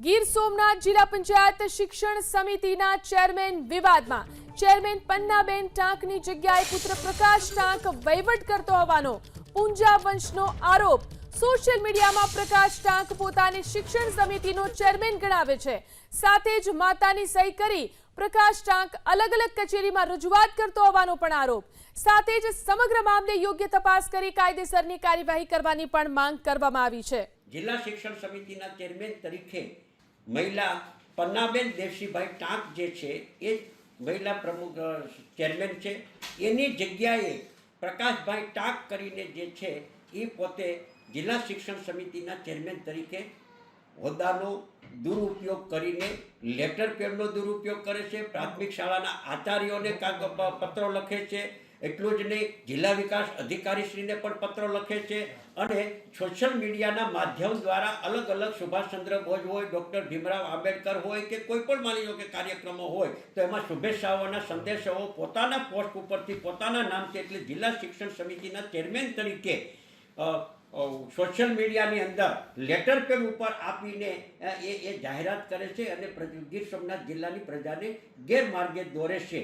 ગીર સોમનાથ જિલ્લા પંચાયત શિક્ષણ સમિતિના ચેરમેન વિવાદમાં. ચેરમેન પન્નાબેન ટાંકની જગ્યાએ પુત્ર પ્રકાશ ટાંક વહીવટ કરતો હોવાનો પૂંજા વંશનો આરોપ. સોશિયલ મીડિયામાં પ્રકાશ ટાંક પોતાની શિક્ષણ સમિતિનો ચેરમેન ગણાવે છે. સાથે જ માતાની સહી કરી પ્રકાશ ટાંક અલગ અલગ કચેરીમાં રજૂઆત કરતો હોવાનો પણ આરોપ. સાથે જ સમગ્ર મામલે યોગ્ય તપાસ કરી કાયદેસરની કાર્યવાહી કરવાની પણ માંગ કરવામાં આવી છે. જિલ્લા શિક્ષણ સમિતિના ચેરમેન તરીકે મહિલા, પન્નાબેન દેવસીભાઈ ટાંક જે છે, એ મહિલા પ્રમુખ ચેરમેન છે. એની જગ્યાએ પ્રકાશભાઈ ટાંક કરીને જે છે, એ પોતે જિલ્લા શિક્ષણ સમિતિના ચેરમેન તરીકે હોદ્દાનો દુરુપયોગ કરીને, લેટર પેડનો દુરુપયોગ કરે છે, પ્રાથમિક શાળાના આચાર્યોને પત્રો લખે છે એટલું જ નહીં, જિલ્લા વિકાસ અધિકારીશ્રીને પણ પત્રો લખે છે અને સોશિયલ મીડિયાના માધ્યમ દ્વારા અલગ અલગ સુભાષચંદ્ર બોઝ હોય, ડૉક્ટર ભીમરાવ આંબેડકર હોય કે કોઈ પણ માની લો કે કાર્યક્રમો હોય, તો એમાં શુભેચ્છાઓના સંદેશાઓ પોતાના પોસ્ટ ઉપરથી પોતાના નામથી એટલે જિલ્લા શિક્ષણ સમિતિના ચેરમેન તરીકે સોશિયલ મીડિયાની અંદર લેટર પેડ ઉપર આપીને એ એ જાહેરાત કરે છે અને ગીર સોમનાથ જિલ્લાની પ્રજાને ગેરમાર્ગે દોરે છે.